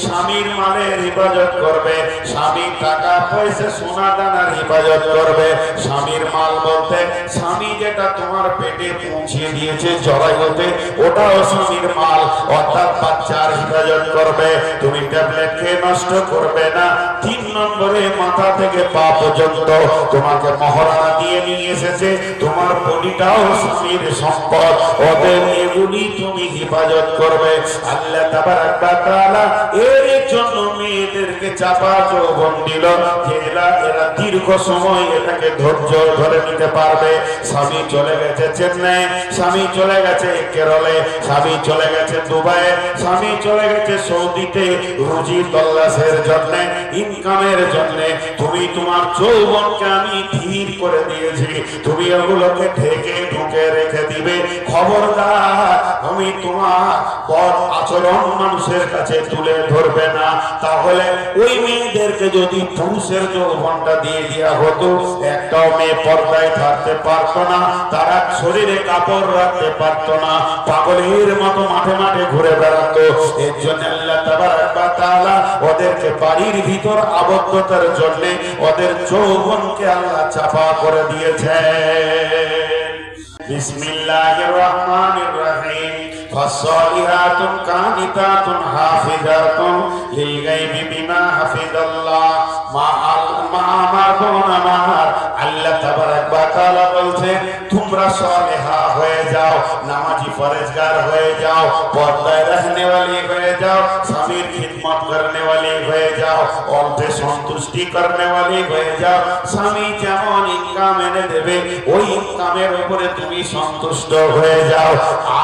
স্বামীর মালের হেফাজত করবে। স্বামীর টাকা পয়সা, সোনা দানার হেফাজত করবে। স্বামীর মাল বলতে, স্বামী যেটা তোমার পেটে পৌঁছে দিয়েছে, জড়াই হতে, ওটাও স্বামীর মাল। অর্থাৎ বাচ্চার হেফাজত করবে। তুমি ট্যাবলেট খেয়ে নষ্ট করবে না। তিন নম্বরে মাথা থেকে পা পর্যন্ত তোমাকে মহারানা দিয়ে নিয়ে এসেছে। তোমার বডিটাও স্বামীর সম্পদ। ওদের এগুলি তুমি হেফাজত করবে। আল্লাহ তাবারাক ওয়া তাআলা মেয়েদেরকে চাপা যৌবন দিল। এরা এরা দীর্ঘ সময় এটাকে ধৈর্য ধরে নিতে পারবে। স্বামী চলে গেছে চেন্নাই, স্বামী চলে গেছে কেরলে, স্বামী চলে গেছে দুবাই স্বামী চলে গেছে সৌদিতে রুজি তল্লাশের জন্য ইনকামের জন্য তুমি তোমার যৌবনকে আমি ধীর করে দিয়েছি। তুমি ওগুলোকে ঢেকে ঢুকে রেখে দিবে। খবরদার তোমার আচরণ মানুষের কাছে তুলে ধরবে না। তাহলে ওই মেয়েদেরকে যদি পুরুষের যৌবনটা দিয়ে দেওয়া হতো, একটাও মেয়ে পর্দায় থাকতে পারতো না, তারা শরীরে কাপড় রাখতে পারতো না, পাগলের মতো মাঠে মাঠে ঘুরে বেড়াতো। এর জন্য তাআলা ওদেরকে বাড়ির ভিতর আবদ্ধতার জন্য ওদের যৌবনকে আল্লাহ চাপা করে দিয়েছে বিসমিল্লাহির রহমানির রহিম فالصالحات قانتات حافظات للغيب بما حفظ الله মা মা আমার বোন আমার আল্লাহ তাবারাক ওয়া তাআলা বলছে তোমরা সালেহা হয়ে যাও নামাজি পরেজগার হয়ে যাও পর্দায় রহনে वाली হয়ে যাও স্বামীর खिदमत करने হয়ে যাও অল্পে সন্তুষ্টি করনে হয়ে যাও স্বামী যেমন ইনকাম এনে দেবে, ওই ইনকামের উপরে তুমি সন্তুষ্ট হয়ে যাও।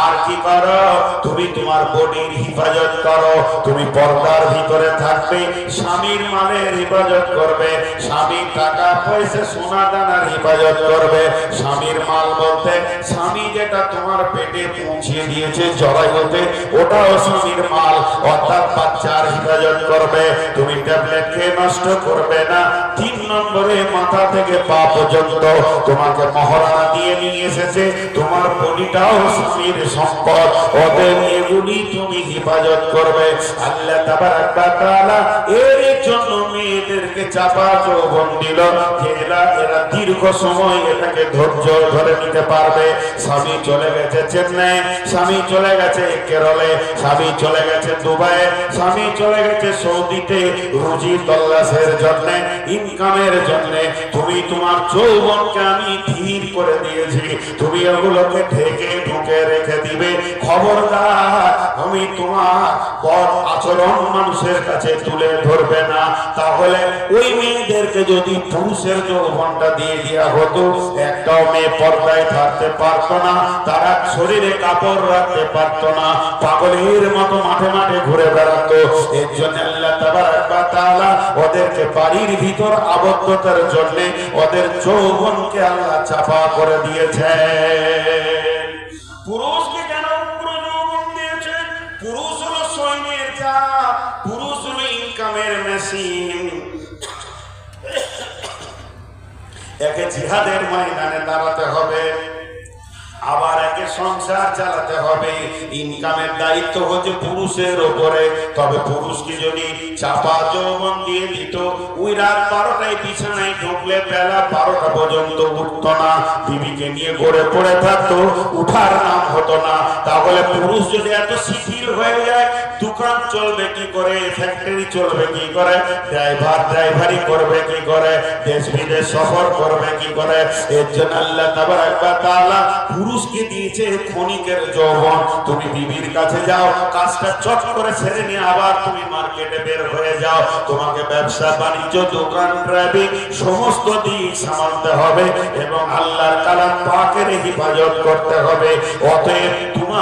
আর কি করো? তুমি তোমার বডির হিফাজত করো, তুমি পর্দার ভিতরে থাকবে, স্বামীর মালের হিফাজত করবে স্বামী টাকা পয়সা সোনা দানার হিফাজত করবে। স্বামীর মাল বলতে, স্বামী যেটা তোমার পেটে পৌঁছে দিয়েছে জড়াই হতে ওটাও স্বামীর মাল। অর্থাৎ বাচ্চা বাচ্চার হেফাজত করবে, তুমি ট্যাবলেট খেয়ে নষ্ট করবে না। তিন নম্বরে মাথা থেকে পা পর্যন্ত তোমাকে মহারানা দিয়ে নিয়ে এসেছে। তোমার বডিটাও স্বামীর সম্পদ। ওদের এগুলি তুমি হেফাজত করবে। আল্লাহ তাআলা এর জন্য মেয়েদেরকে চাপা যৌবন দিল। এরা এরা দীর্ঘ সময় এটাকে ধৈর্য ধরে নিতে পারবে। স্বামী চলে গেছে চেন্নাই, স্বামী চলে গেছে কেরলে, স্বামী চলে গেছে দুবাই স্বামী চলে গেছে সৌদিতে রুজি তল্লাশের জন্য, ইনকামের জন্য। তুমি তোমার যৌবনকে আমি ধীর করে দিয়েছি। তুমি ওগুলোকে ঢেকে ঢুকে রেখে দিবে। খবরদার, আমি তোমার পথ আচরণ মানুষের কাছে তুলে ধরবে না। তাহলে ওই মেয়েদেরকে যদি পুরুষের যৌবনটা দিয়ে দেওয়া হতো, একটাও মেয়ে পর্দায় থাকতে পারতো না, তারা শরীরে কাপড় রাখতে পারতো না, পাগলের মতো মাঠে মাঠে ঘুরে বেড়াতো। এর জন্য আল্লাহ তাআলা ওদেরকে বাড়ির ভিতর আবদ্ধতার জন্য ওদের যৌবনকে আল্লাহ চাপা করে পুরুষকে কেন যৌবন পুরুষ হলো সৈন্যের পুরুষ হলো ইনকামের মেশিন একে জিহাদের ময়দানে দাঁড়াতে হবে। আবার একে সংসার চালাতে হবে। ইনকামের দায়িত্ব হচ্ছে পুরুষের ওপরে। তবে পুরুষকে যদি চাপা যৌবন দিয়ে দিত, ওই রাত বারোটায় বিছানায় ঢুকলে বেলা বারোটা পর্যন্ত উঠত না। বিবিকে নিয়ে গড়ে পড়ে থাকতো, উঠার নাম হতো না। তাহলে পুরুষ যদি এত শিথিল হয়ে যায় দোকান চলবে কি করে? ফ্যাক্টরি চলবে কি করে? ড্রাইভার ড্রাইভারি করবে কি করে? দেশ বিদেশ সফর করবে কি করে? এর জন্য আল্লাহ তাআলা পুরুষকে দিয়েছে ক্ষণিকের যৌবন। তুমি বিবির কাছে যাও, কাজটা চট করে ছেড়ে নিয়ে আবার তুমি মার্কেটে বের হয়ে যাও। তোমাকে ব্যবসা, বাণিজ্য, দোকান ড্রাইভিং সমস্ত দিক সামালতে হবে এবং আল্লাহর কালাম পাকের হেফাজত করতে হবে। অতএব তোমার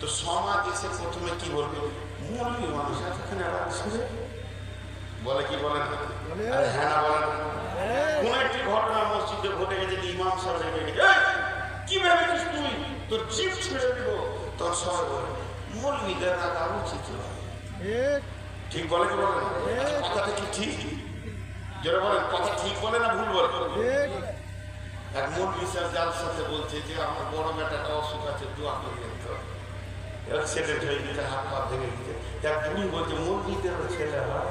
তো সমাজ এসে প্রথমে কি বলবে? মৌলবী মানুষ শুনে বলে কি বলে না? হ্যাঁ না বলে না। কোন একটি ঘটনা মসজিদে ঘটে গেছে যে ইমাম সাহেব "এই, কি ভেবেছিস তুই? তোর জিপ ছেড়ে দিব। তোর সবাই বলে মৌলবীদের রাখা উচিত নয়।" ঠিক বলে কি বলে না? আচ্ছা, কথাটা কি ঠিক? যেটা বলেন কথা ঠিক বলে না ভুল বলে? এক। মূল বিশ্বাস যার সাথে বলছে যে আমার বড় বেটাটা অসুখ আছে দোয়া করে ছেলে হয়ে দিতে হাত পা ভেঙে দিতে। এক বুড়ি বলছে, মুরগিদেরও ছেলে হয়?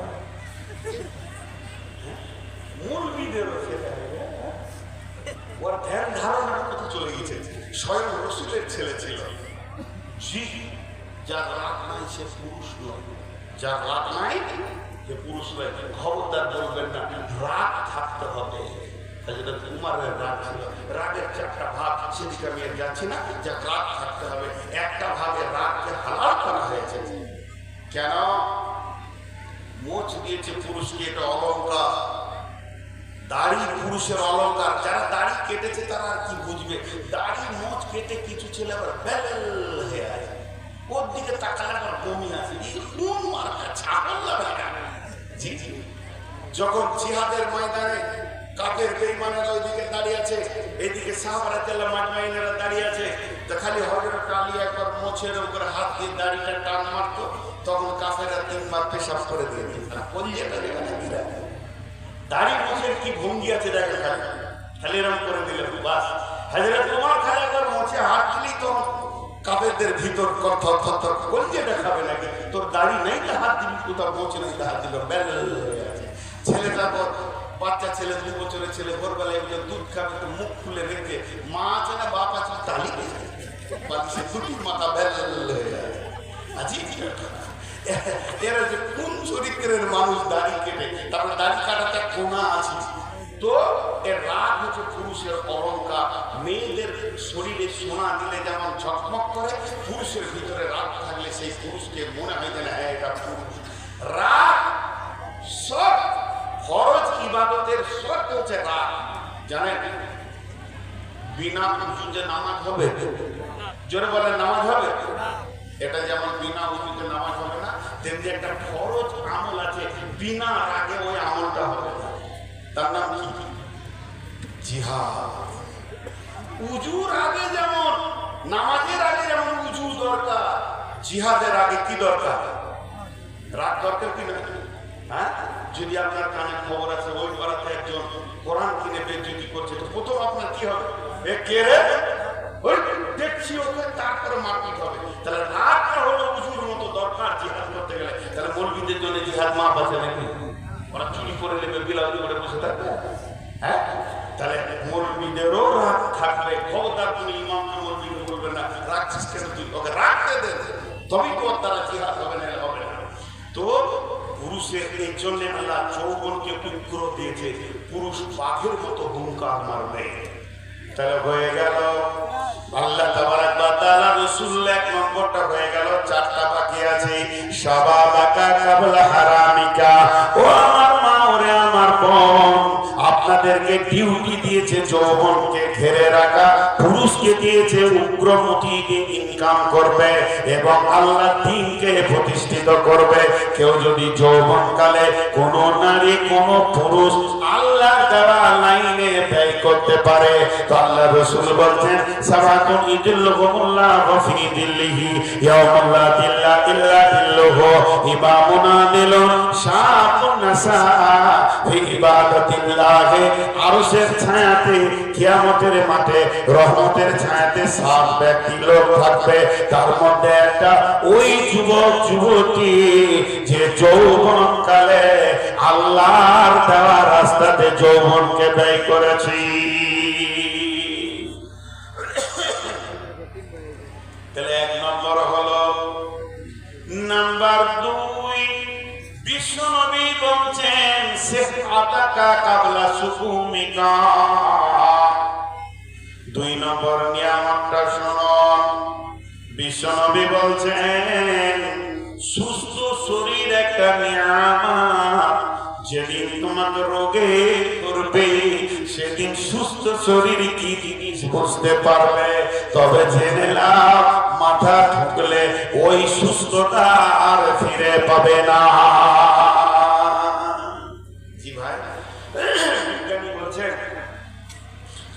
মুরগিদেরও ছেলে ওর ধ্যান ধারণার কথা চলে গেছে? স্বয়ং রসুলের ছেলে ছিল। জি, যার রাত নাই, সে পুরুষ নয়। যার রাত নাই, সে পুরুষ নয়। খবরদার বলবেন না, রাগ থাকতে হবে। হযরত উমারের রাগ ছিল। রাগের না থাকতে হবে। একটা ভাগে রাগকে হালাল করা হয়েছে। কেন? মোচ দিয়েছে পুরুষকে, এটা অলঙ্কার দাড়ি পুরুষের অলঙ্কার যারা দাড়ি কেটেছে তারা কি বুঝবে? দাড়ি মোচ কেটে কিছু ছেলে আবার বেল হয়ে আছে। ওর দিকে তাকালে বমি এই কোন মার্কা ছাগল জি। যখন জিহাদের ময়দানে কাপের বেইমানেরা ওইদিকে দাঁড়িয়ে আছে, এদিকে সাহাবারা তেলা মাজমাইনেরা দাঁড়িয়ে আছে। তো খালি হজরত আলী একবার মোছের উপরে হাত দিয়ে দাড়িটা টান মারতো, তখন কাফেরা তিনবার পেশাব করে দিয়ে দিত কলিয়াটা দেখে না দাড়ি মোছের কি ভঙ্গি আছে দেখে খালি। খালি এরকম করে দিলে, বাস। হাজারে তোমার খালি একবার মোছে হাত দিলি তো কাপেরদের ভিতর থর থর থর কলজে দেখাবে নাকি? তোর দাড়ি নেই তো হাত দিবি কোথাও, মোছে নেই তো হাত দিল। বেল ছেলেটা বাচ্চা ছেলে, দু বছরের ছেলে, ভোরবেলায় একজন দুধ খাবে তো মুখ খুলে রেখে মা আছে বাপ আছে, তালি সে দুটির মাথা বেল হয়ে যায়। আজি এরা যে কোন চরিত্রের মানুষ দাড়ি কেটে, তারপর দাড়ি কাটাতে কোনা আছে? তো এর রাগ হচ্ছে পুরুষের অহংকার মেয়েদের শরীরে সোনা দিলে যেমন ঝকমক করে, পুরুষের ভিতরে রাগ থাকলে সেই পুরুষকে মনে হয় না হ্যাঁ এটা পুরুষ। রাগ সব ইবাদতের শর্ত হচ্ছে রাগ জানেন? বিনা উজুতে নামাজ হবে, জোরে বলে নামাজ হবে? এটা যেমন বিনা উজুতে নামাজ হবে না, তেমনি একটা ফরজ আমল আছে, বিনা রাগে ওই আমলটা হবে তার নাম কি? জিহাদ। উজুর আগে যেমন, নামাজের আগে যেমন উজু দরকার, জিহাদের আগে কি দরকার? রাগ দরকার কি না? হ্যাঁ? যদি আপনার কানে খবর আছে, ওই পাড়াতে একজন কোরআন কিনে বেজ্জতি করছে, তো প্রথম আপনার কি হবে? এ কে রে? ওই দেখছি ওকে, তারপরে মারপিট হবে। তাহলে রাগটা হলো উজুর মতো দরকার জিহাদ করতে গেলে। তাহলে মৌলবীদের জন্য জিহাদ মাপ আছে নাকি? ওরা চুরি করে নেবে বিলাউদি করে বসে থাকবে? হ্যাঁ? তাহলে মৌলবীদেরও রাগ থাকবে খবরদার তুমি ইমামকে মৌলবীকে বলবেন না, রাখছিস কেন তুই? ওকে রাখতে দে। তবেই তো দ্বারা জিহাদ হবে না হবে না। তো পুরুষের এই জন্য আল্লাহ যৌবনকে উগ্র দিয়েছে, পুরুষ বাঘের মতো হুঙ্কার মারবে। তাহলে হয়ে গেল। আল্লাহ তাবারাক এক নম্বরটা হয়ে গেল, চারটা পাখি আছে। শাবাবাকা কাবলা দিয়েছে যৌবনকে ঘেরে রাখা, পুরুষকে দিয়েছে উগ্রমতিকে ইনকাম করবে এবং আল্লাহ দিনকে প্রতিষ্ঠিত করবে। কেউ যদি যৌবনকালে কোন নারী, কোন পুরুষ আল্লাহ লাইনে ব্যয় করতে পারে, তো আল্লাহ রসুল বলছেন ফি দিল্লিহি দিল্লা ইল্লা ইমামুন শাআবুন নাসা ফি ইবাদাতিল্লাহ আরশের ছায়াতে, কিয়ামতের মাঠে রহমতের ছায়াতে সাত ব্যক্তি লোক থাকবে। তার মধ্যে একটা ওই যুবক, যুবতী, যে যৌবন কালে আল্লাহর দেওয়া রাস্তাতে যৌবনকে ব্যয় করেছি। এক নম্বর হলো, নাম্বার দুই, বিশ্বনবী বলছেন, শেখ আতাকা কাবলা সুকুমিকা। দুই নম্বর নিয়ামতটা শুনুন বিশ্বনবী বলছেন, সুস্থ শরীর একটা যেদিন রোগে করবে সেদিন সুস্থ শরীর কি জিনিস বুঝতে পারবে? তবে জেনে লাভ মাথা ঠুকলে ওই সুস্থতা আর ফিরে পাবে না।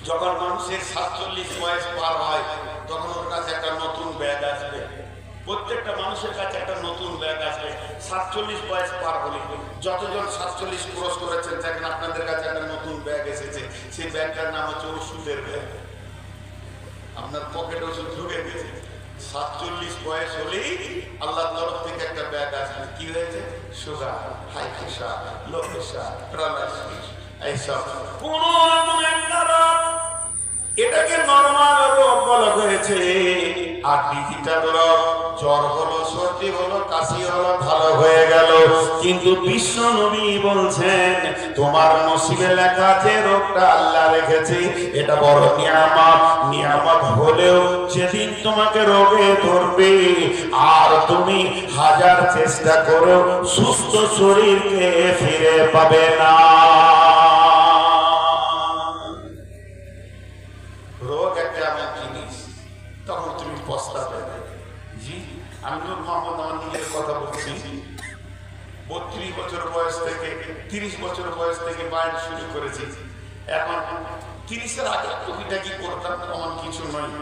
যখন মানুষের সাতচল্লিশ বয়স পার হয়, তখন ওর কাছে একটা নতুন ব্যাগ আসবে। প্রত্যেকটা মানুষের কাছে একটা নতুন ব্যাগ আসবে সাতচল্লিশ বয়স পার হলে যতজন সাতচল্লিশ ক্রস করেছেন, দেখেন আপনাদের কাছে একটা নতুন ব্যাগ এসেছে। সেই ব্যাগটার নাম হচ্ছে ওষুধের ব্যাগ। আপনার পকেটে ওষুধ ঢুকে গেছে। সাতচল্লিশ বয়স হলেই আল্লাহ তরফ থেকে একটা ব্যাগ আসবে কি হয়েছে? Sugar high pressure low pressure এইসব কোন এটাকে নরমাল রোগ বলা হয়েছে। আর ডিজিটাল রোগ জ্বর হলো, সর্দি হলো, কাশি হলো, ভালো হয়ে গেল। কিন্তু বিশ্ব নবী বলছেন, তোমার নসিবে লেখা রোগটা আল্লাহ রেখেছে। এটা বড় নিয়ামত। নিয়ামত হলেও যেদিন তোমাকে রোগে ধরবে, আর তুমি হাজার চেষ্টা করেও সুস্থ শরীরকে ফিরে পাবে না। বয়স থেকে, তিরিশ বছর বয়স থেকে বাইর শুরু করেছি। এখন তিরিশের আগে টুকিটাকি করতাম, তেমন কিছু নয়।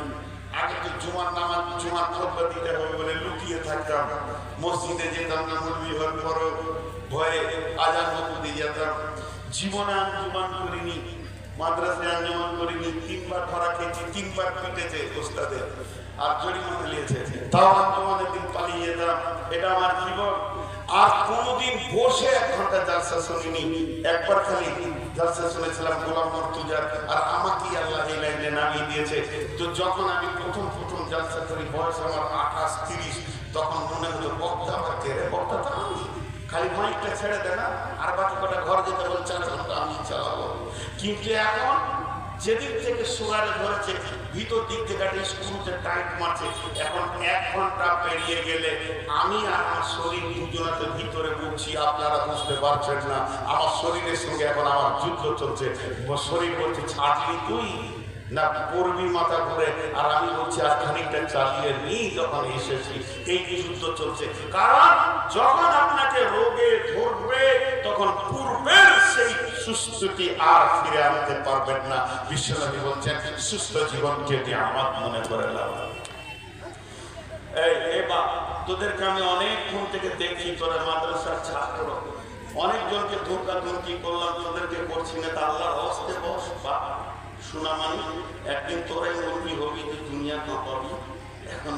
আগে তো জুমার নামাজ, জুমার দিতে হবে বলে লুকিয়ে থাকতাম। মসজিদে যেতাম না মুরবি ভয়ে আজান যেতাম। জীবনে আঞ্জুমান করিনি আঞ্জুমান করিনি, তিনবার ধরা খেয়েছি, তিনবার পিটেছে ওস্তাদে। আর জরিমানা তাও আঞ্জুমানের দিন পালিয়ে যেতাম। এটা আমার জীবন। আর কোনোদিন বসে এক ঘণ্টা জালসা শুনিনি। একবার খালি জালসা শুনেছিলাম, গোলাম মর্তুজার, আর আমাকেই আল্লাহ এই লাইনে নামিয়ে দিয়েছে। তো যখন আমি প্রথম প্রথম জালসা করি, বয়স আমার আঠাশ তিরিশ, তখন মনে হলো, বক্তা আমার কে রে? বক্তা তো আমি। খালি মাইকটা ছেড়ে দে না। আর বাকি কটা ঘর যেতে বলে চার ঘণ্টা আমি চালাবো। কিন্তু এখন যেদিন থেকে সুগারে ধরেছে ভিতর দিক থেকে একটা স্ক্রুতে টাইট মারছে, এখন এক ঘণ্টা পেরিয়ে গেলে আমি আর আমার শরীর দুজনাতে ভিতরে বুঝছি, আপনারা বুঝতে পারছেন না। আমার শরীরের সঙ্গে এখন আমার যুদ্ধ চলছে। শরীর বলছে ছাড়লি তুই? না পড়বি মাথা ঘুরে, আর আমি বলছি, আর খানিকটা চালিয়ে নিই যখন এসেছি। এই যুদ্ধ চলছে। কারণ যখন আপনাকে রোগে ধরবে, তখন সুস্থটি আর ফিরে আনতে পারবেন না। বিশ্বনবী বলছেন, সুস্থ জীবনকে দিয়ে আমার মনে করে লাভ তোদেরকে আমি অনেকক্ষণ থেকে দেখি তোরা মাদ্রাসার ছাত্র। অনেকজনকে ধোকা ধমকি করলাম, তোদেরকে করছি না তা আল্লাহর হস্তে বস, বা শোনা মানি, একদিন তোরাই মুরগি হবি, তুই দুনিয়া কাঁপাবি এখন